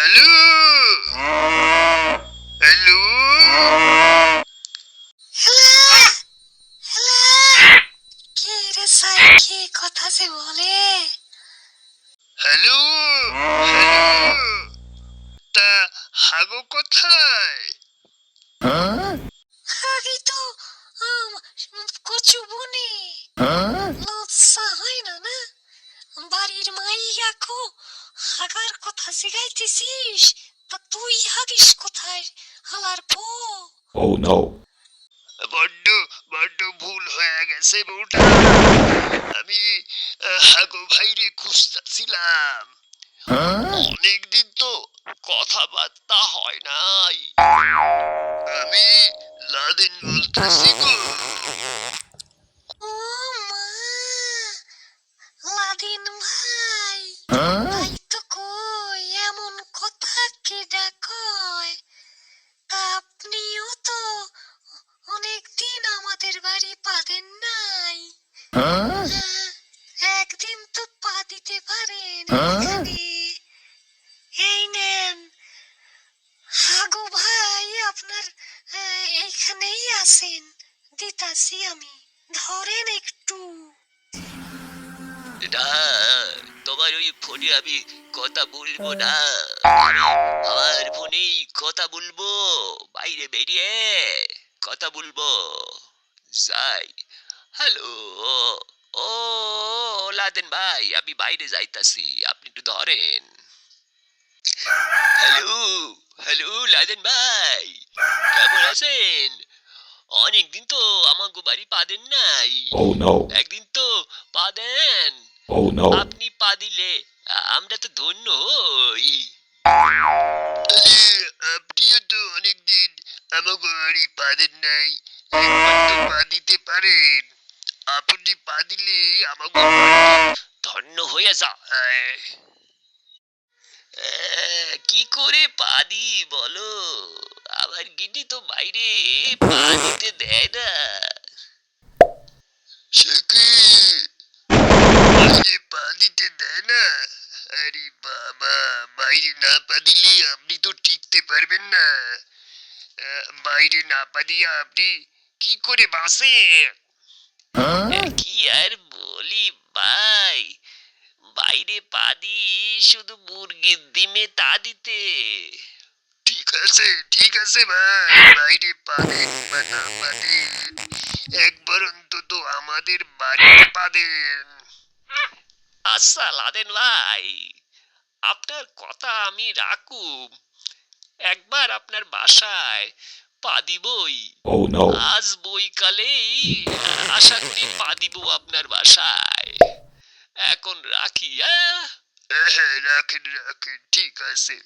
Hello hello কে রে সাইকে কথা যে বলে হ্যালো তা হাগো কোথায় আগে তো আম, কচু বনে লজ্জা হয় না না বাড়ির মাই এখন হাগার কথা শিখাইতেছিস তা তুই হাগিস কোথায়? হালার পো Oh no. বড্ড বড্ড ভুল হয়ে গেছে বউটা। আমি হাগো ভাইরে খুঁজতেছিলাম। অনেকদিন তো কথাবার্তা হয় নাই। আমি লাদেন বলতেছি গো ও মা লাদিন ভাই তাই তো কই এমন কথা কে ডাকয়। আপনিও তো অনেক দিন আমাদের বাড়ি পাবেন নাই। হ্যাঁ, একদিন তো পা দিতে পারেন এই নেন। হাগো ভাই আপনার এইখানেই আছেন। দিতাছি আমি। ধরেন একটু। না তোমার ওই ফোনে আমি কথা বলব না। আমার ফোনেই কথা বলব। বাইরে বেরিয়ে কথা বলব। যাই। হ্যালো ও লাদেন ভাই আমি বাইরে যাইতাছি আপনি একটু ধরেন। হ্যালো হ্যালো লাদেন ভাই কেমন আছেন? অনেকদিন তো আমাকে বাড়ি পা দেন নাই। Oh একদিন তো পা দেন। Oh no. আপনি পা দিলে আমরা তো ধন্য হই। আপনিও তো অনেকদিন আমাকে বাড়ি পা দেন নাই একবার তো পা দিতে পারেন। আপনি পা দিলে আমাকে ধন্য হয়ে যায় কি করে পা দি বলো? আমার গিনি তো বাইরে পা দিতে দেয় না। সে কি বাইরে পা দিতে দেয় না আরে বাবা বাইরে না পা দিলে আপনি তো টিকতে পারবেন না। বাইরে না পা দিয়ে আপনি কি করে বাঁচেন? কি আর বলি ভাই? বাইরে পা দি শুধু মুরগির ডিমে তা দিতে। ঠিক আছে ঠিক আছে ভাই। বাইরে পা দেন বা না পা দেন একবার অন্তত আমাদের বাড়িতে পা দেন আচ্ছা লাদেন ভাই। আপনার কথা আমি রাখুম। একবার আপনার বাসায় পা দিবই। আজ বই আজ বইকালেই আশা করি পা দিব আপনার বাসায়। এখন রাখি হ্যাঁ রাখেন রাখেন ঠিক আছে।